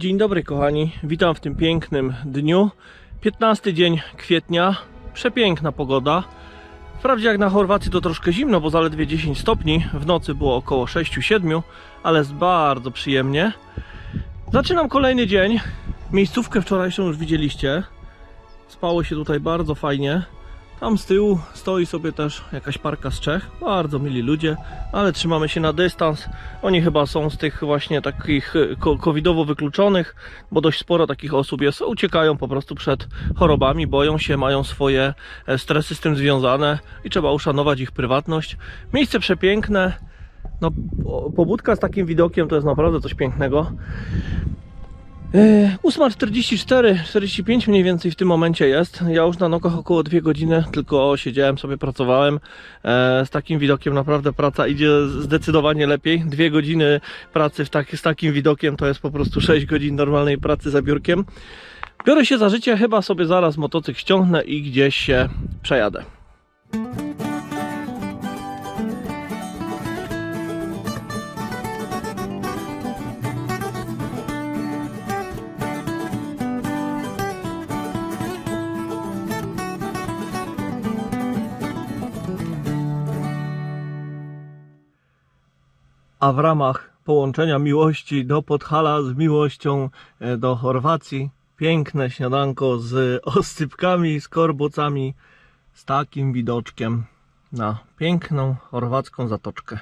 Dzień dobry kochani, witam w tym pięknym dniu. 15 dzień kwietnia, przepiękna pogoda. Wprawdzie jak na Chorwacji to troszkę zimno, bo zaledwie 10 stopni, w nocy było około 6-7, ale jest bardzo przyjemnie. Zaczynam kolejny dzień. Miejscówkę wczorajszą już widzieliście. Spało się tutaj bardzo fajnie. Tam z tyłu stoi sobie też jakaś parka z Czech. Bardzo mili ludzie, ale trzymamy się na dystans. Oni chyba są z tych właśnie takich e, covidowo wykluczonych, bo dość sporo takich osób jest. Uciekają po prostu przed chorobami, boją się, mają swoje e, stresy z tym związane i trzeba uszanować ich prywatność. Miejsce przepiękne. No, po- pobudka z takim widokiem to jest naprawdę coś pięknego. Yy, 8.44, 45 mniej więcej w tym momencie jest. Ja już na nogach około 2 godziny, tylko siedziałem sobie, pracowałem. E, z takim widokiem naprawdę praca idzie zdecydowanie lepiej. Dwie godziny pracy tak, z takim widokiem to jest po prostu 6 godzin normalnej pracy za biurkiem. Biorę się za życie, chyba sobie zaraz motocykl ściągnę i gdzieś się przejadę. A w ramach połączenia miłości do Podhala z miłością e, do Chorwacji piękne śniadanko z oscypkami, z korbocami, z takim widoczkiem na piękną chorwacką zatoczkę.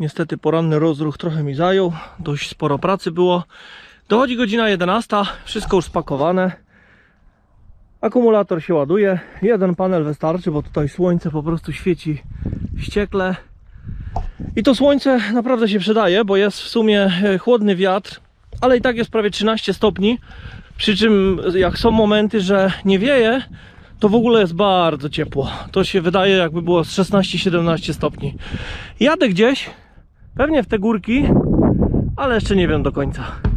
Niestety poranny rozruch trochę mi zajął, dość sporo pracy było. Dochodzi godzina 11, wszystko już spakowane. Akumulator się ładuje, jeden panel wystarczy, bo tutaj słońce po prostu świeci wściekle. I to słońce naprawdę się przydaje, bo jest w sumie e, chłodny wiatr, ale i tak jest prawie 13 stopni. Przy czym jak są momenty, że nie wieje, to w ogóle jest bardzo ciepło. To się wydaje jakby było z 16-17 stopni. Jadę gdzieś, pewnie w te górki, ale jeszcze nie wiem do końca.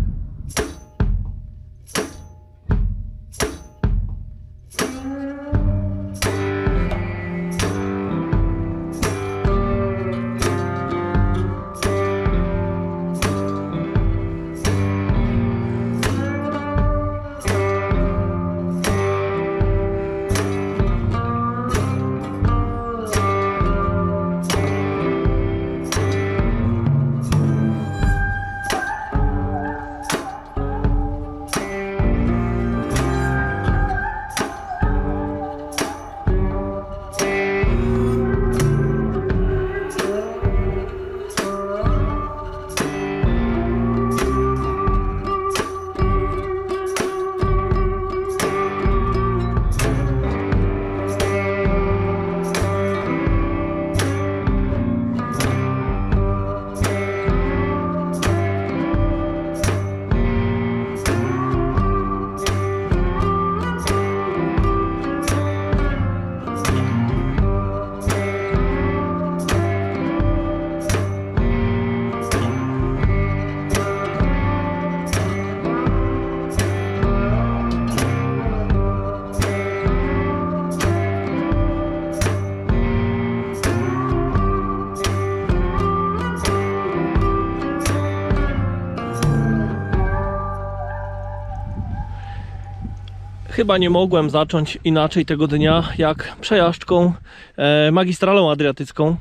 Chyba nie mogłem zacząć inaczej tego dnia jak przejażdżką e, magistralą adriatycką.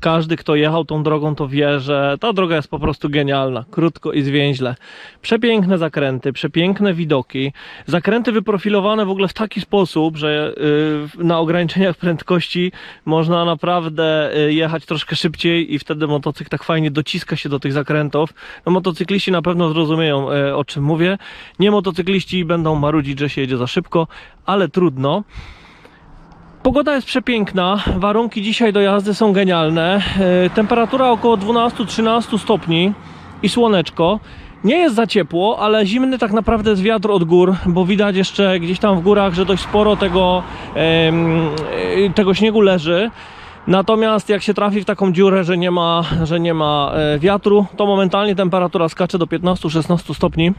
Każdy, kto jechał tą drogą, to wie, że ta droga jest po prostu genialna. Krótko i zwięźle. Przepiękne zakręty, przepiękne widoki. Zakręty wyprofilowane w ogóle w taki sposób, że y, na ograniczeniach prędkości można naprawdę y, jechać troszkę szybciej i wtedy motocykl tak fajnie dociska się do tych zakrętów. No, motocykliści na pewno zrozumieją y, o czym mówię. Nie motocykliści będą marudzić, że się jedzie za szybko, ale trudno. Pogoda jest przepiękna, warunki dzisiaj do jazdy są genialne. E, Temperatura około 12-13 stopni i słoneczko. Nie jest za ciepło, ale zimny tak naprawdę jest wiatr od gór, bo widać jeszcze gdzieś tam w górach, że dość sporo tego, e, tego śniegu leży. Natomiast jak się trafi w taką dziurę, że nie ma, że nie ma e, wiatru, to momentalnie temperatura skacze do 15-16 stopni.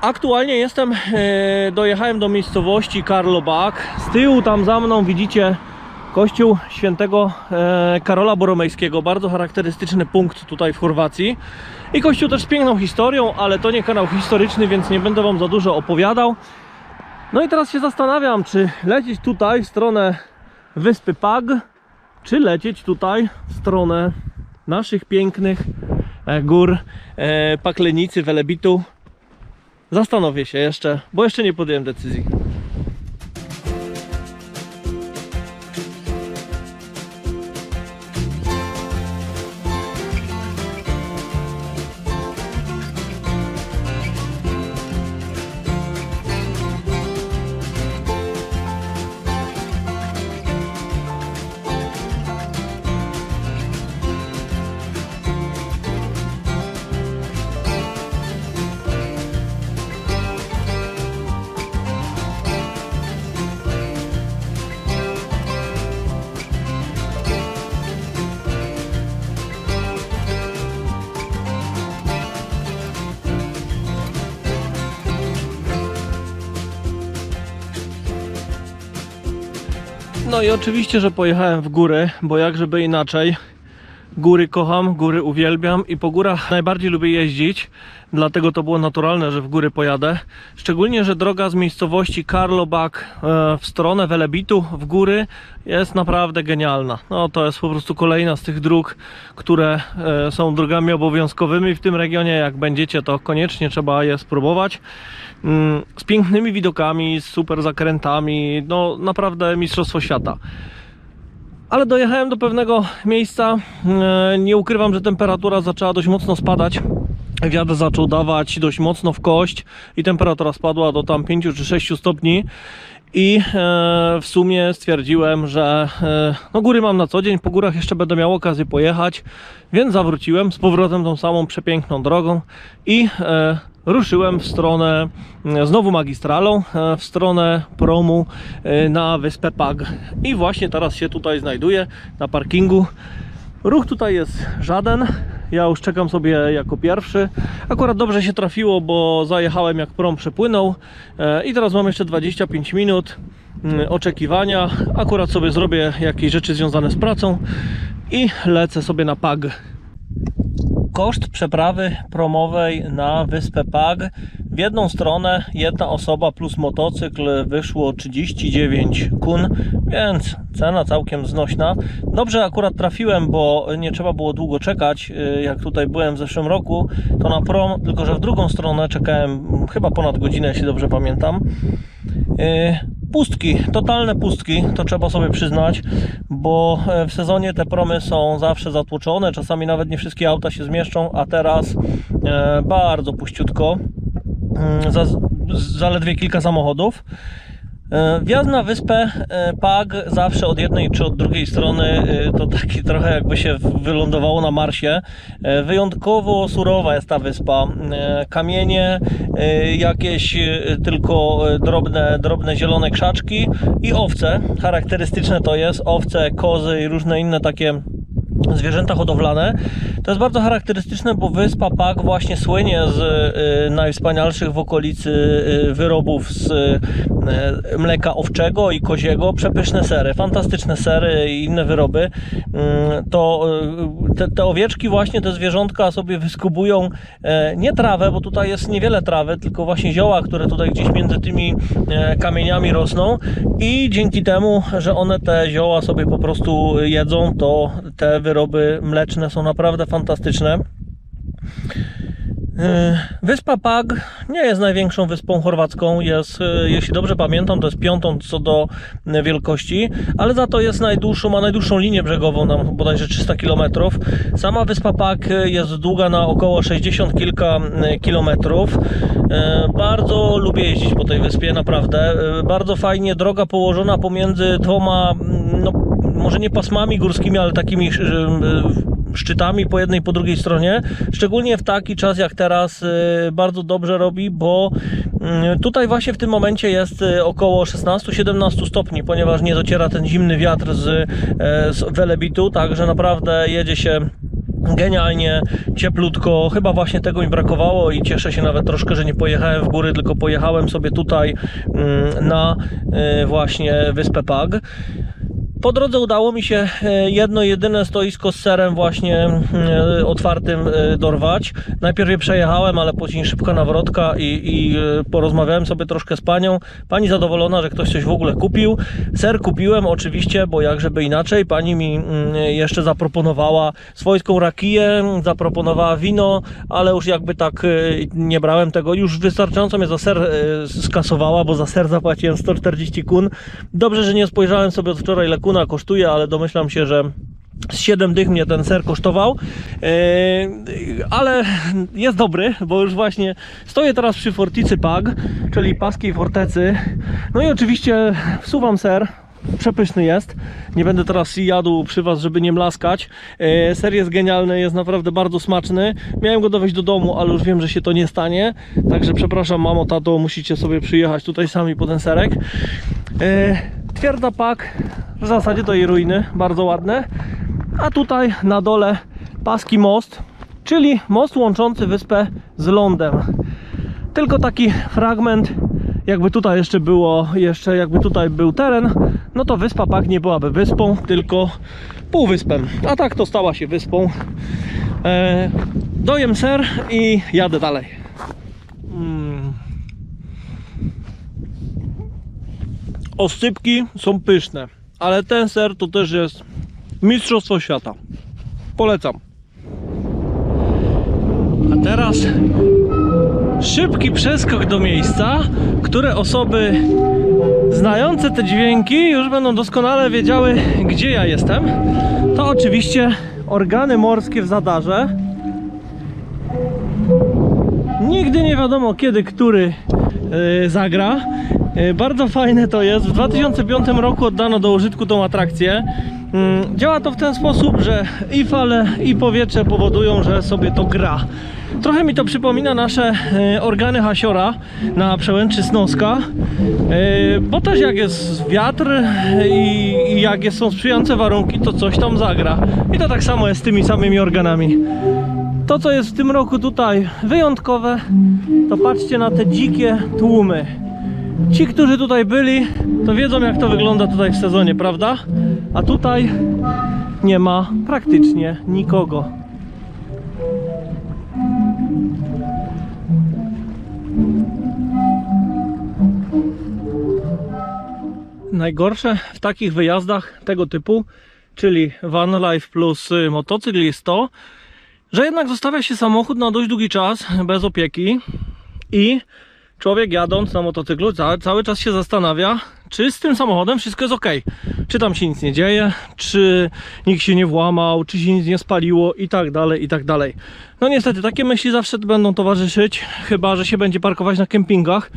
Aktualnie jestem, e, dojechałem do miejscowości Karlobak. Z tyłu tam za mną widzicie Kościół świętego e, Karola Boromejskiego, bardzo charakterystyczny punkt tutaj w Chorwacji. I kościół też z piękną historią, ale to nie kanał historyczny, więc nie będę Wam za dużo opowiadał. No i teraz się zastanawiam, czy lecieć tutaj w stronę wyspy Pag, czy lecieć tutaj w stronę naszych pięknych e, gór Paklenicy, Welebitu. Zastanowię się jeszcze, bo jeszcze nie podjąłem decyzji. No i oczywiście, że pojechałem w góry, bo jak żeby inaczej. Góry kocham, góry uwielbiam i po górach najbardziej lubię jeździć, dlatego to było naturalne, że w góry pojadę. Szczególnie, że droga z miejscowości Karlobak e, w stronę Welebitu w góry jest naprawdę genialna. No to jest po prostu kolejna z tych dróg, które e, są drogami obowiązkowymi w tym regionie. Jak będziecie, to koniecznie trzeba je spróbować. Mm, Z pięknymi widokami, z super zakrętami, no naprawdę mistrzostwo świata. Ale dojechałem do pewnego miejsca. e, Nie ukrywam, że temperatura zaczęła dość mocno spadać. Wiatr zaczął dawać dość mocno w kość i temperatura spadła do tam 5 czy 6 stopni. I e, w sumie stwierdziłem, że e, no góry mam na co dzień, po górach jeszcze będę miał okazję pojechać, więc zawróciłem z powrotem tą samą przepiękną drogą i ruszyłem w stronę, e, znowu magistralą, e, w stronę promu e, na wyspę Pag. I właśnie teraz się tutaj znajduję na parkingu. Ruch tutaj jest żaden. Ja już czekam sobie jako pierwszy. Akurat dobrze się trafiło, bo zajechałem jak prom przepłynął. I teraz mam jeszcze 25 minut mm, oczekiwania. Akurat sobie zrobię jakieś rzeczy związane z pracą i lecę sobie na Pag. Koszt przeprawy promowej na wyspę Pag w jedną stronę jedna osoba plus motocykl wyszło 39 kun, więc cena całkiem znośna. Dobrze akurat trafiłem, bo nie trzeba było długo czekać. y, Jak tutaj byłem w zeszłym roku, to na prom, tylko że w drugą stronę czekałem chyba ponad godzinę, jeśli dobrze pamiętam. Pustki, totalne pustki, to trzeba sobie przyznać, bo e, w sezonie te promy są zawsze zatłoczone, czasami nawet nie wszystkie auta się zmieszczą, a teraz e, bardzo puściutko, Mm, za, zaledwie kilka samochodów. E, Wjazd na wyspę e, Pag zawsze od jednej czy od drugiej strony e, to taki trochę jakby się wylądowało na Marsie. Wyjątkowo surowa jest ta wyspa. Kamienie, jakieś tylko drobne, drobne zielone krzaczki i owce. Charakterystyczne to jest owce, kozy i różne inne takie zwierzęta hodowlane. To jest bardzo charakterystyczne, bo wyspa Pag właśnie słynie z y, najwspanialszych w okolicy y, wyrobów z y, mleka owczego i koziego. Przepyszne sery, fantastyczne sery i inne wyroby. Mm, to y, te, te owieczki właśnie, te zwierzątka sobie wyskubują e, nie trawę, bo tutaj jest niewiele trawy, tylko właśnie zioła, które tutaj gdzieś między tymi e, kamieniami rosną i dzięki temu, że one te zioła sobie po prostu jedzą, to te wyroby mleczne są naprawdę fantastyczne. Yy, Wyspa Pag nie jest największą wyspą chorwacką, jest, yy, jeśli dobrze pamiętam, to jest piątą co do yy, wielkości, ale za to jest najdłuższą, ma najdłuższą linię brzegową, nam bodajże 300 km. Sama Wyspa Pag jest długa na około 60 kilka kilometrów. Bardzo lubię jeździć po tej wyspie, naprawdę. Bardzo fajnie, droga położona pomiędzy dwoma, może nie pasmami górskimi, ale takimi szczytami po jednej po drugiej stronie. Szczególnie w taki czas jak teraz y, bardzo dobrze robi, bo y, tutaj właśnie w tym momencie jest y, około 16-17 stopni, ponieważ nie dociera ten zimny wiatr z, e, z Welebitu, także naprawdę jedzie się genialnie, cieplutko. Chyba właśnie tego mi brakowało i cieszę się nawet troszkę, że nie pojechałem w góry, tylko pojechałem sobie tutaj mm, na y, właśnie wyspę Pag. Po drodze udało mi się e, jedno jedyne stoisko z serem właśnie e, otwartym e, dorwać. Najpierw je przejechałem, ale później szybka nawrotka i, i porozmawiałem sobie troszkę z panią. Pani zadowolona, że ktoś coś w ogóle kupił. Ser kupiłem oczywiście, bo jak żeby inaczej. Pani mi mm, jeszcze zaproponowała swojską rakiję, zaproponowała wino, ale już jakby tak nie brałem tego. Już wystarczająco mnie za ser skasowała, bo za ser zapłaciłem 140 kun. Dobrze, że nie spojrzałem sobie od wczoraj ile kosztuje, ale domyślam się, że z 7 dych mnie ten ser kosztował, Yy, ale jest dobry, bo już właśnie stoję teraz przy Forticy Pag, czyli paskiej fortecy. No i oczywiście wsuwam ser. Przepyszny jest. Nie będę teraz jadł przy Was, żeby nie mlaskać. Yy, ser jest genialny, jest naprawdę bardzo smaczny. Miałem go dowieść do domu, ale już wiem, że się to nie stanie. Także przepraszam, mamo, tato, musicie sobie przyjechać tutaj sami po ten serek. Yy, Twierdza pak, w zasadzie to jej ruiny, bardzo ładne. A tutaj na dole Paski Most, czyli most łączący wyspę z lądem. Tylko taki fragment, jakby tutaj jeszcze było, jeszcze jakby tutaj był teren, no to wyspa Pak nie byłaby wyspą, tylko półwyspem. A tak to stała się wyspą. E, dojem ser i jadę dalej. Mm. Oscypki są pyszne, ale ten ser to też jest Mistrzostwo Świata. Polecam. A teraz szybki przeskok do miejsca, które osoby znające te dźwięki już będą doskonale wiedziały, gdzie ja jestem. To oczywiście organy morskie w Zadarze. Nigdy nie wiadomo kiedy, który yy, zagra. Yy, bardzo fajne to jest. W 2005 roku oddano do użytku tą atrakcję. Mm, Działa to w ten sposób, że i fale, i powietrze powodują, że sobie to gra. Trochę mi to przypomina nasze e, organy hasiora na przełęczy Snoska, e, bo też jak jest wiatr i, jak są sprzyjające warunki, to coś tam zagra. I to tak samo jest z tymi samymi organami. To, co jest w tym roku tutaj wyjątkowe, to patrzcie na te dzikie tłumy. Ci, którzy tutaj byli, to wiedzą jak to wygląda tutaj w sezonie, prawda? A tutaj nie ma praktycznie nikogo. Najgorsze w takich wyjazdach tego typu, czyli van life plus y, motocykl jest to, że jednak zostawia się samochód na dość długi czas bez opieki i człowiek jadąc na motocyklu ca- cały czas się zastanawia, czy z tym samochodem wszystko jest ok. Czy tam się nic nie dzieje, czy nikt się nie włamał, czy się nic nie spaliło i tak dalej, i tak dalej. No niestety, takie myśli zawsze będą towarzyszyć, chyba że się będzie parkować na kempingach,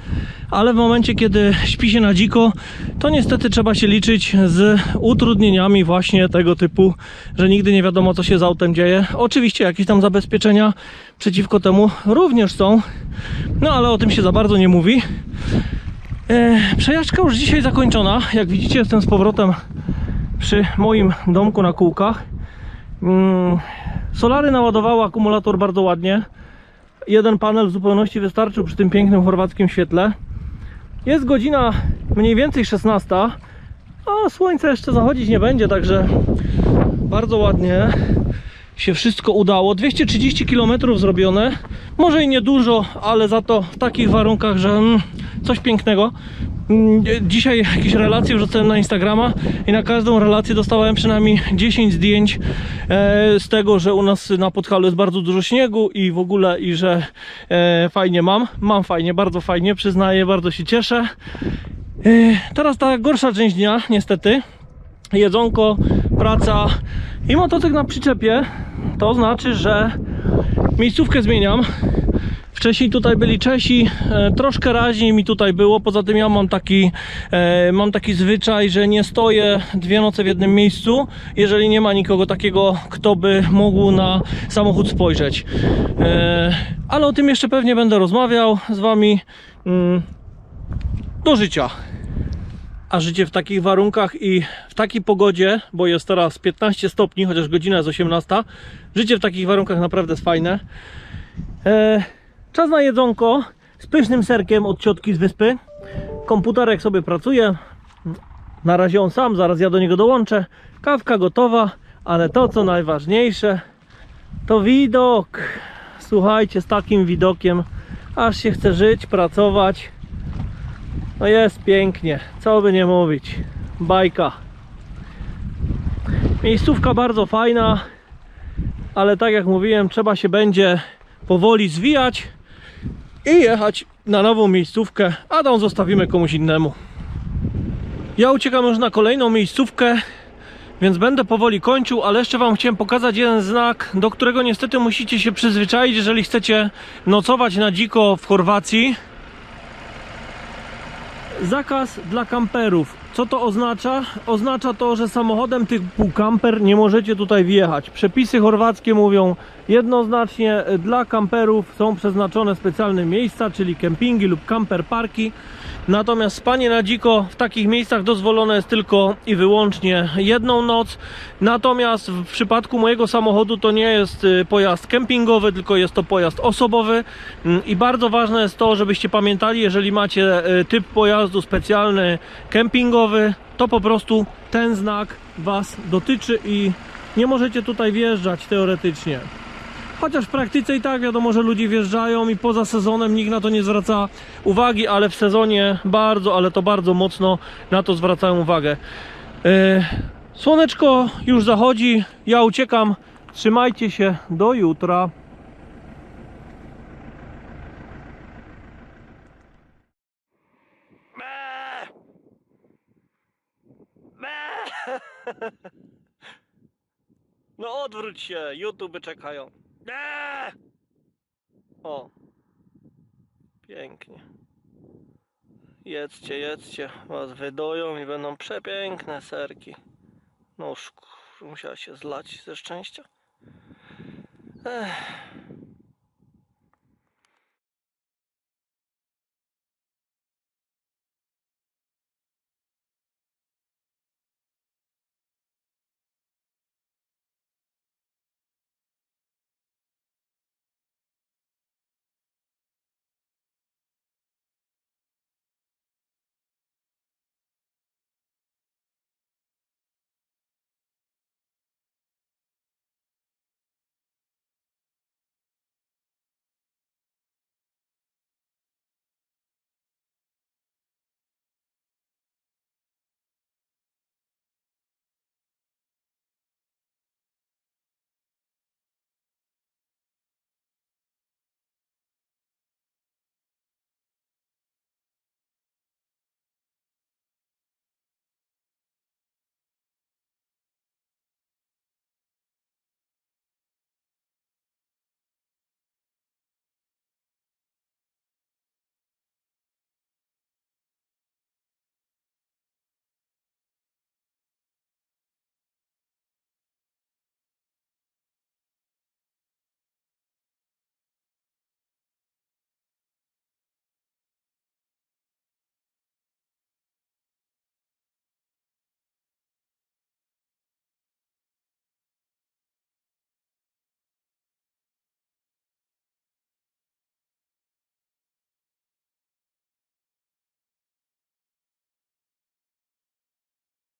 ale w momencie, kiedy śpi się na dziko, to niestety trzeba się liczyć z utrudnieniami właśnie tego typu, że nigdy nie wiadomo, co się z autem dzieje. Oczywiście jakieś tam zabezpieczenia przeciwko temu również są, no ale o tym się za bardzo nie mówi. E, przejażdżka już dzisiaj zakończona. Jak widzicie, jestem z powrotem przy moim domku na kółkach. Mm, solary naładowały akumulator bardzo ładnie. Jeden panel w zupełności wystarczył przy tym pięknym chorwackim świetle. Jest godzina mniej więcej 16, a słońce jeszcze zachodzić nie będzie, także bardzo ładnie się wszystko udało. 230 km zrobione. Może i niedużo, ale za to w takich warunkach, że mm, coś pięknego. Mm, Dzisiaj jakieś relacje wrzucałem na Instagrama i na każdą relację dostałem przynajmniej 10 zdjęć e, z tego, że u nas na Podhalu jest bardzo dużo śniegu i w ogóle i że e, fajnie mam. Mam fajnie, bardzo fajnie, przyznaję, bardzo się cieszę. E, teraz ta gorsza część dnia, niestety jedzonko, praca i motocykl na przyczepie, to znaczy, że miejscówkę zmieniam. Wcześniej tutaj byli Czesi, e, troszkę raźniej mi tutaj było. Poza tym ja mam taki, e, mam taki zwyczaj, że nie stoję dwie noce w jednym miejscu, jeżeli nie ma nikogo takiego, kto by mógł na samochód spojrzeć. E, ale o tym jeszcze pewnie będę rozmawiał z Wami. Mm, do życia. A życie w takich warunkach i w takiej pogodzie, bo jest teraz 15 stopni, chociaż godzina jest 18, życie w takich warunkach naprawdę jest fajne. E, czas na jedzonko z pysznym serkiem od ciotki z wyspy. Komputerek sobie pracuje. Na razie on sam, zaraz ja do niego dołączę. Kawka gotowa, ale to co najważniejsze to widok. Słuchajcie, z takim widokiem aż się chce żyć, pracować. No jest pięknie, co by nie mówić. Bajka. Miejscówka bardzo fajna, ale tak jak mówiłem, trzeba się będzie powoli zwijać i jechać na nową miejscówkę, a tam zostawimy komuś innemu. Ja uciekam już na kolejną miejscówkę, więc będę powoli kończył, ale jeszcze Wam chciałem pokazać jeden znak, do którego niestety musicie się przyzwyczaić, jeżeli chcecie nocować na dziko w Chorwacji. Zakaz dla kamperów. Co to oznacza? Oznacza to, że samochodem typu kamper nie możecie tutaj wjechać. Przepisy chorwackie mówią jednoznacznie, y, dla kamperów są przeznaczone specjalne miejsca, czyli kempingi lub camper parki. Natomiast spanie na dziko w takich miejscach dozwolone jest tylko i wyłącznie jedną noc. Natomiast w przypadku mojego samochodu to nie jest y, pojazd kempingowy, tylko jest to pojazd osobowy. Mm, I bardzo ważne jest to, żebyście pamiętali, jeżeli macie y, typ pojazdu specjalny kempingowy, to po prostu ten znak Was dotyczy i nie możecie tutaj wjeżdżać teoretycznie. Chociaż w praktyce i tak wiadomo, że ludzie wjeżdżają i poza sezonem nikt na to nie zwraca uwagi, ale w sezonie bardzo, ale to bardzo mocno na to zwracają uwagę. E, Słoneczko już zachodzi, ja uciekam. Trzymajcie się, do jutra. No odwróć się, YouTube czekają. Eee! O. Pięknie. Jedzcie, jedzcie. Was wydoją i będą przepiękne serki. No już kur- musiała się zlać ze szczęścia. Ech.